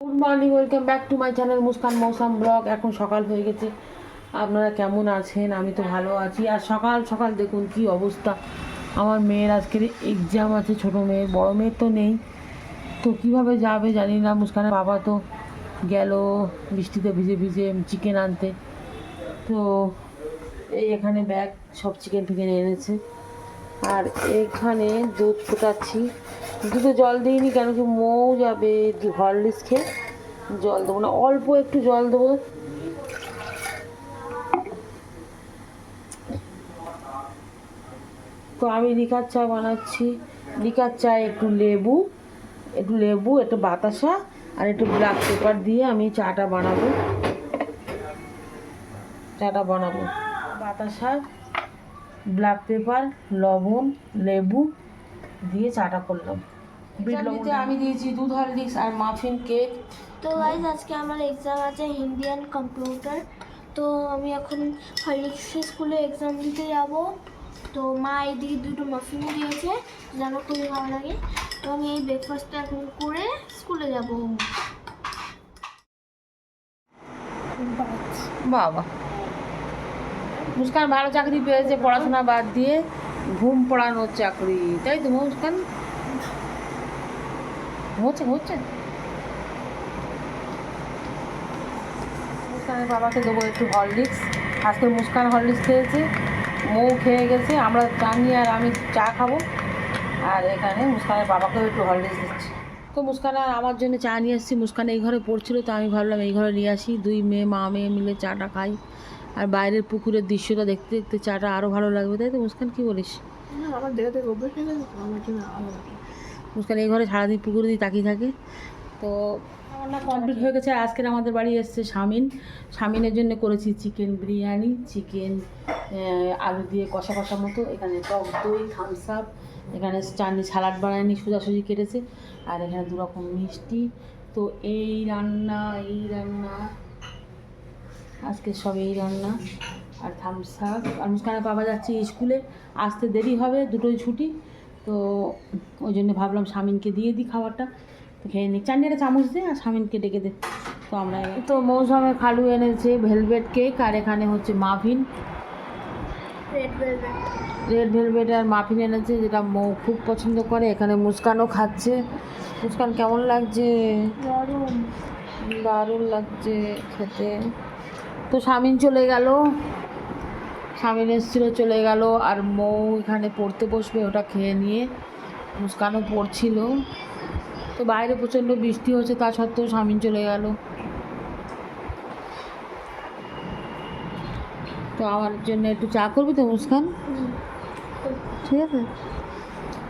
Good morning welcome back to my channel Muskan Mousam vlog এখন সকাল হয়ে গেছে। আপনারা কেমন আছেন? আমি তো ভালো আছি। আর সকাল সকাল দেখুন কি অবস্থা। আমার মেয়ের আজকের এক্সাম আছে, ছোট মেয়ের বড় মেয়ের তো নেই। তো কীভাবে যাবে জানি না। মুস্কানের বাবা তো গেল বৃষ্টিতে ভিজে ভিজে চিকেন আনতে। তো এই এখানে ব্যাগ সব চিকেন ফিকেন এনেছে। আর এখানে দুধ ফোটাচ্ছি। দুধে জল দিইনি, কেন কি মৌ যাবে হরলিক্স খেয়ে? জল দেবো না, অল্প একটু জল দেবো। তো আমি লিকার চা বানাচ্ছি। লিকার চায় একটু লেবু একটু লেবু, একটু বাতাসা, আর একটু ব্ল্যাক পেপার দিয়ে আমি চাটা বানাবো। চাটা বানাবো। বাতাসা ব্ল্যাক পেপার লবণ, লেবু দিয়ে চাটা করলাম। বিট আমি দিয়েছি দুধ হরলিক্স আর মাফিন কেক তো গাইজ আজকে আমার এক্সাম আছে হিন্দি অ্যান্ড কম্পিউটার তো আমি এখন হলিক্সের স্কুলে এক্সাম দিতে যাব। তো মা এইদিকে দুটো মাফিন দিয়েছে যেন খুবই ভালো লাগে? তো আমি এই ব্রেকফাস্টটা এখন করে স্কুলে যাব। বাবা। মুস্কান ভালো চাকরি পেয়েছে পড়াশোনা বাদ দিয়ে। ঘুম পড়ানোর চাকরি, তাই তো মুস্কান হচ্ছে হচ্ছে? মুস্কানের বাবাকে দেবো একটু হরলিক্স। আজকে মুস্কান হরলিক্স খেয়েছে, মৌ খেয়ে গেছে, আমরা চানি আর আমি চা খাব। আর এখানে মুস্কানের বাবাকেও একটু হরলিক্স দিচ্ছি। তো মুস্কান আর আমার জন্য চা নিয়ে এসেছি। মুস্কান এই ঘরে পড়ছিল, তো আমি ভাবলাম এই ঘরে নিয়ে আসি। দুই মেয়ে, মা মেয়ে মিলে চাটা খাই। আর বাইরের পুকুরের দৃশ্যটা দেখতে দেখতে চাটা আরও ভালো লাগবে তাই তো? মুস্কান কী বলিস? আমার দেখে দেখে অভ্যাস গেছে আমার জন্য মুস্কান এই ঘরে সারাদিন পুকুরে দিয়ে তাকিয়ে থাকে তো রান্না কমপ্লিট হয়ে গেছে। আজকের আমাদের বাড়ি এসছে স্বামীন স্বামীনের জন্য করেছি চিকেন বিরিয়ানি চিকেন আলু দিয়ে কষা কষা মতো। এখানে টক দই থামস আপ এখানে চাটনি সালাড বানায়নি সোজাসুজি কেটেছে। আর এখানে দু রকম মিষ্টি। তো এই রান্না এই রান্না আজকে সব এই রান্না আর থামস আপ আর মুস্কানের বাবা যাচ্ছে স্কুলে আসতে দেরি হবে দুটোই ছুটি তো ওই জন্য ভাবলাম স্বামীনকে দিয়ে দিই খাবারটা। তো খেয়ে নিই। চাটনি একটা চামচ দে আর স্বামীনকে ডেকে দে। তো আমরা তো মৌসুমে খালু এনেছে ভেলভেট কেক আর এখানে হচ্ছে muffin. Red velvet red velvet আর মাফিন এনেছে যেটা মৌ খুব পছন্দ করে। এখানে মুস্কানও খাচ্ছে। মুস্কান কেমন লাগছে? দারুণ লাগছে খেতে। তো স্বামীন চলে গেল। স্বামীন এসেছিল, চলে গেল আর মৌ এখানে পড়তে বসবে ওটা খেয়ে নিয়ে। মুস্কানও পড়ছিল। তো বাইরে প্রচণ্ড বৃষ্টি হচ্ছে, তা সত্ত্বেও স্বামীন চলে গেল। তো আমার জন্য একটু চা করবি তো, মুস্কান? ঠিক আছে।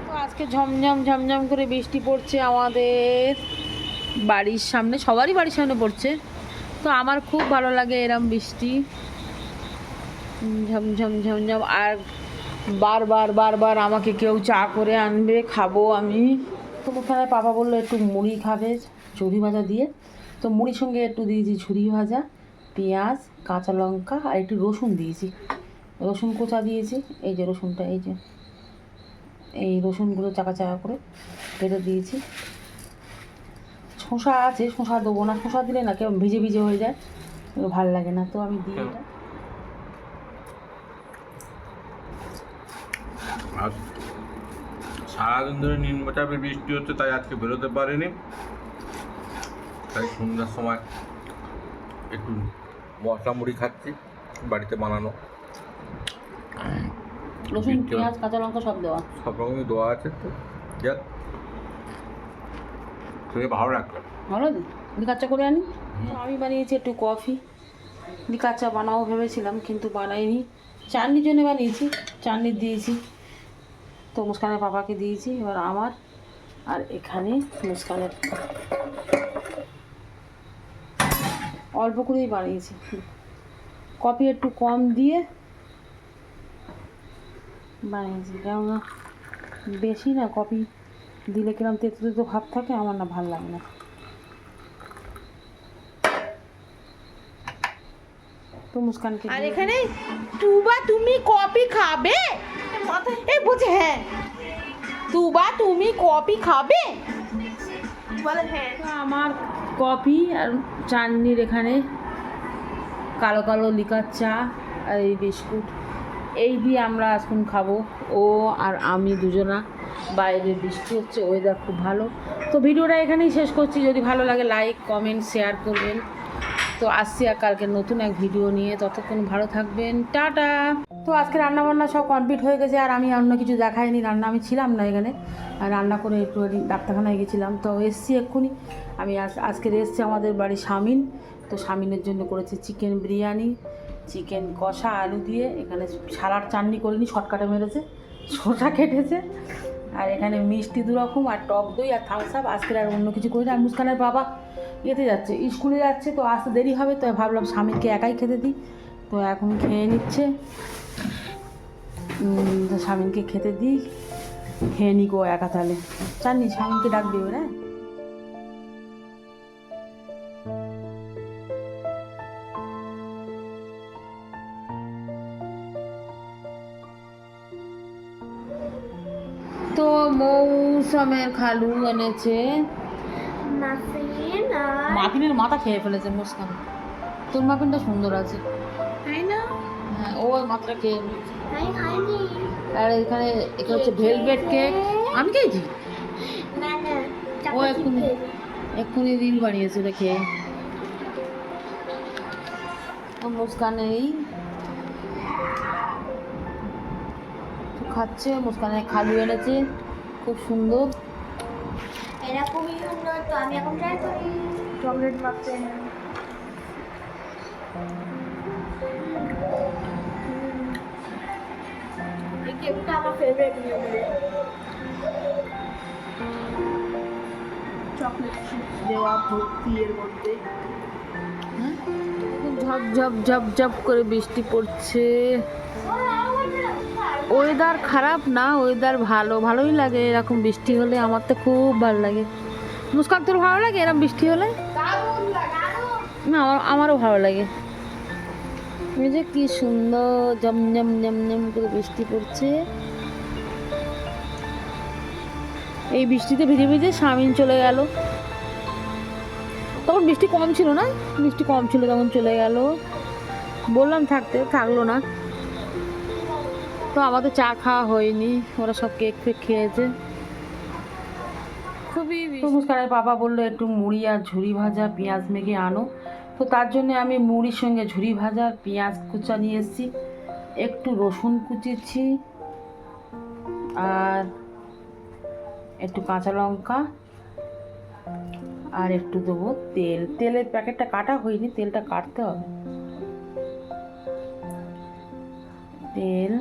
তো আজকে ঝমঝম ঝমঝম করে বৃষ্টি পড়ছে আমাদের বাড়ির সামনে, সবারই বাড়ির সামনে পড়ছে। তো আমার খুব ভালো লাগে এরম বৃষ্টি। ঝমঝম ঝমঝম আর বারবার বারবার আমাকে কেউ চা করে আনবে, খাব আমি। তো ওখানে পাপা বলল, একটু মুড়ি খাবে ঝুড়ি ভাজা দিয়ে। তো মুড়ির সঙ্গে একটু দিয়েছি ঝুড়ি ভাজা, পেঁয়াজ, কাঁচা লঙ্কা আর একটু রসুন দিয়েছি। রসুন কোচা দিয়েছি, এই যে রসুনটা, এই যে, এই রসুনগুলো চাকা চাকা করে কেটে দিয়েছি। শশা আছে শশা দেবো না। শশা দিলে না কেমন ভিজে ভিজে হয়ে যায়? ভালো লাগে না তো আমি দিই এটা। আর সারাদিন ধরে নিম্নচাপের বৃষ্টি হচ্ছে তাই আজকে বেরোতে পারিনি। তাই সন্ধ্যার সময় একটু মশলা মুড়ি খাচ্ছি বাড়িতে বানানো। রসুন পেঁয়াজ কাঁচা লঙ্কা সব দেওয়া। সব রকমই দোয়া আছে তো। যাক খেয়ে ভালো লাগবে। ভালো? লিকার করে আনি। আমি বানিয়েছি একটু কফি। লিকার চা বানাবো ভেবেছিলাম, কিন্তু বানাইনি। চাটনির জন্য বানিয়েছি, চাটনি দিয়েছি। তো মুস্কানের পাপাকে দিয়েছি, এবার আমার, আর এখানে মুস্কানের। অল্প করেই বানিয়েছি। কফি একটু কম দিয়ে বানিয়েছি, কেননা বেশি না, কফি দিলে কিরম তেতো তেতো ভাব থাকে আমার না ভালো লাগে না। তো মুস্কানকে আর এখানে তুবা তুমি কফি খাবে? এই বলছে হ্যাঁ। তুবা তুমি কফি খাবে? বলে হ্যাঁ। আমার কফি আর চাটনির এখানে কালো কালো লিকার চা আর এই বিস্কুট। এই দিয়ে আমরা এখন খাব ও আর আমি দুজনা। বাইরে বৃষ্টি হচ্ছে ওয়েদার খুব ভালো। তো ভিডিওটা এখানেই শেষ করছি। যদি ভালো লাগে লাইক কমেন্ট শেয়ার করবেন। তো আসছি আর কালকে নতুন এক ভিডিও নিয়ে। ততক্ষণ ভালো থাকবেন। টাটা! তো আজকে রান্না বান্না সব কমপ্লিট হয়ে গেছে, আর আমি অন্য কিছু দেখাইনি। রান্না আমি ছিলাম না এখানে। রান্না করে একটু ডাক্তারখানায় গেছিলাম। তো এসছি এক্ষুনি। আমি আজ আজকের এসছি আমাদের বাড়ি স্বামীন তো স্বামীনের জন্য করেছি চিকেন বিরিয়ানি, চিকেন কষা, আলু দিয়ে। এখানে সালাড চাটনি করিনি শর্টকাটে মেরেছে। শসা কেটেছে। আর এখানে মিষ্টি দু রকম আর টক দই আর থামস আপ আজকের আর অন্য কিছু করে না আর মুস্কানের বাবা ইয়েতে যাচ্ছে, স্কুলে যাচ্ছে, তো আসতে দেরি হবে, তো ভাবলাম স্বামীকে একাই খেতে দিই। তো এখন খেয়ে নিচ্ছে। স্বামীকে খেতে দিই। খেয়ে নিক একা তাহলে। চাননি স্বামীকে ডাক দিও মৌসুমের খালু এনেছে। মাফিন মাফিনের মাথা খেয়ে ফেলেছে মুস্কান। তোর মাফিনটা সুন্দর আছে। তাই না? হ্যাঁ ও মাথাটা খেয়ে আর এখানে এখানে হচ্ছে ভেলভেট কেক। আমি খেয়েছি? ও এক্ষুনি এক্ষুনি রিল বানিয়েছে ওটা খেয়ে। মুস্কান এই খাচ্ছে মুস্কানের খালু এনেছে। খুব সুন্দর। খুবই সুন্দর তো আমি এখন ট্রাই করি। চকলেট মাখতে এই কেকটা আমার ফেভারিট মেমোরি চকলেট দেওয়া ভর্তি এর মধ্যে? ঝপ ঝপ ঝপ ঝপ করে বৃষ্টি পড়ছে। ওয়েদার খারাপ না ওয়েদার ভালো, ভালোই লাগে। এরকম বৃষ্টি হলে আমার তো খুব ভালো লাগে। মুস্কান, তোর ভালো লাগে এরকম বৃষ্টি হলে? না, আমার, আমারও ভালো লাগে। এই যে কি সুন্দর, জমজম জমজম করে বৃষ্টি পড়ছে। এই বৃষ্টিতে ভিজে ভিজে স্বামীন চলে গেল। তখন বৃষ্টি কম ছিল না? বৃষ্টি কম ছিল, তখন চলে গেল। বললাম থাকতে, থাকল না। তো আমাদের চা খাওয়া হয়নি। ওরা সব কেক ফেক খেয়েছে। খুবই মুস্কানের বাবা বলল একটু মুড়ি আর ঝুড়ি ভাজা পেঁয়াজ মেখে আনো। তো তার জন্য আমি মুড়ির সঙ্গে ঝুড়ি ভাজা পেঁয়াজ কুচা নিয়ে এসেছি। একটু রসুন কুচিয়েছি আর একটু কাঁচা লঙ্কা আর একটু দেবো তেল। তেলের প্যাকেটটা কাটা হয়নি তেলটা কাটতে হবে। তেল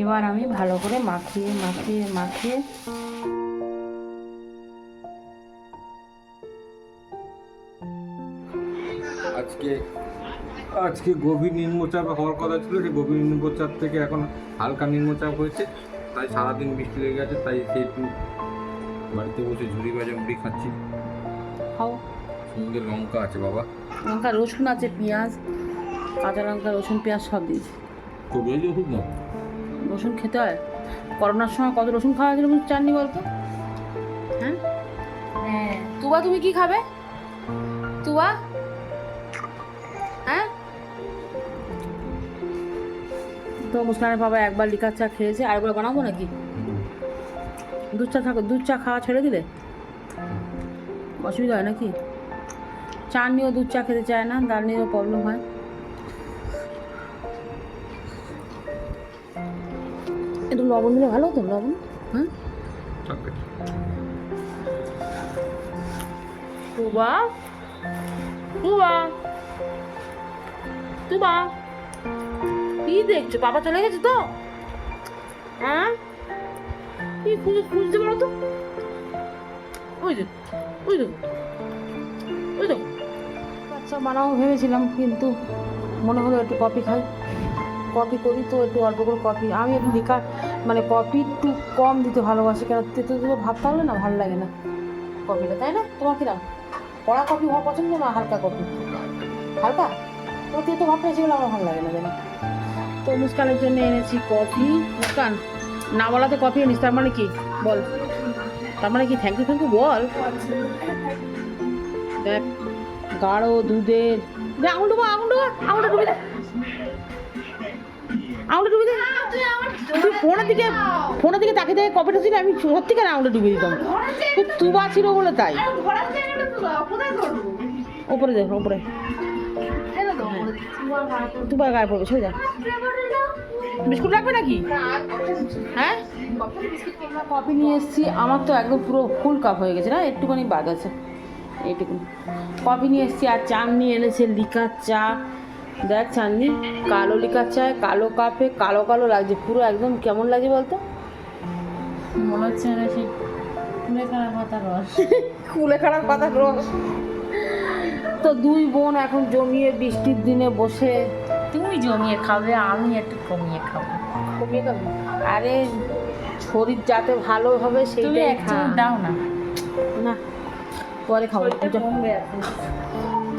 এবার আমি ভালো করে মাখিয়ে মাখিয়ে মাখিয়ে। আজকে আজকে গভীর নিম্নচাপ হওয়ার কথা ছিল যে গভীর নিম্নচাপ থেকে এখন হালকা নিম্নচাপ হয়েছে। তাই সারাদিন বৃষ্টি লেগে গেছে তাই সেই একটু বাড়িতে বসে ঝুড়ি ভাজা মুড়ি খাচ্ছি। খাও। সঙ্গে লঙ্কা আছে বাবা। লঙ্কা রসুন আছে পেঁয়াজ কাঁচা লঙ্কা রসুন পেঁয়াজ সব দিয়েছি। খুব বেশি ওষুধ না রসুন খেতে হয়? করোনার সময় কত রসুন খাওয়া গেলে চাননি বলতো? হ্যাঁ? হ্যাঁ। তুবা তুমি কি খাবে? তুবা? হ্যাঁ? তো মুসকানের বাবা একবার লিকার চা খেয়েছে আরেকবার বানাবো নাকি? দুধ চা থাকো দুধ চা খাওয়া ছেড়ে দিলে? অসুবিধা হয় নাকি? চা নিয়েও দুধ চা খেতে চায় না তার নিয়েও প্রবলেম হয়। একটু লবণ দিলে ভালো হতো লবণ হ্যাঁ? তুবা? তুবা? তুবা? কি দেখছ? বাবা চলে গেছে তো? হ্যাঁ? কি খুঁজে খুঁজতে পারো তো? ওই যে ওই তো ওই তো আচ্ছা বানাবো ভেবেছিলাম কিন্তু মনে হলো একটু কফি খাই। কফি করি তো একটু অল্প করে কফি। আমি একটু লিকার মানে কফি একটু কম দিতে ভালোবাসি, কেন তেতো তেতো ভাবতে হলে না ভালো লাগে না। কফিটা তাই না? তোমার কিরাম কড়া কফি হওয়া পছন্দ না হালকা কফি হালকা? তো তেতো ভাবটা সেগুলো আমার ভালো লাগে না, জানি। তো মুস্কানের জন্য এনেছি কফি মুস্কান, না বলাতে কফি এনেছি তার মানে কি? বল। তার মানে কি? থ্যাংক ইউ থ্যাংক ইউ বল। দেখ, গাঢ় দুধের আঙুল ডুবো আঙুল ডুবো আঙুলটা ডুবে দে। আঙুলটা ডুবে দে। তুই ফোনের দিকে ফোনের দিকে তাকিয়ে দেখে কপিটা ছিল আমি সত্যিকার আঙুলটা ডুবে দিতাম। তুই তুবা ছিল বলে তাই। ওপরে দেখ ওপরে। তুবা গায়ে পড়বে, সরে যা। বিস্কুট লাগবে নাকি? হ্যাঁ? কফি নিয়ে এসেছি। আমার তো একদম পুরো ফুল কাপ হয়ে গেছে না? একটুখানি বাদ আছে। এইটুকু কফি নিয়ে এসেছি আর চা নিয়ে এনেছে লিকার চা। দেখ চাননি কালো লিকার চায় কালো কাপে কালো কালো লাগছে পুরো একদম কেমন লাগছে বলতো? মনে হচ্ছে না সেই কুলেখাড়া পাতার রস। কুলেখাড়ার পাতার রস। তো দুই বোন এখন জমিয়ে বৃষ্টির দিনে বসে। তুমি জমিয়ে খাবে আমি একটু কমিয়ে খাব। কমিয়ে খাবি? আরে শরীর যাতে ভালো হবে সেইটাই দাও না। না পরে খাব কমবে এখন।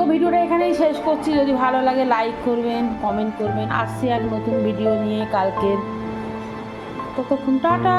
তো ভিডিওটা এখানেই শেষ করছি। যদি ভালো লাগে লাইক করবেন কমেন্ট করবেন। আসছি এক নতুন ভিডিও নিয়ে কালকের ততক্ষণ টাটা।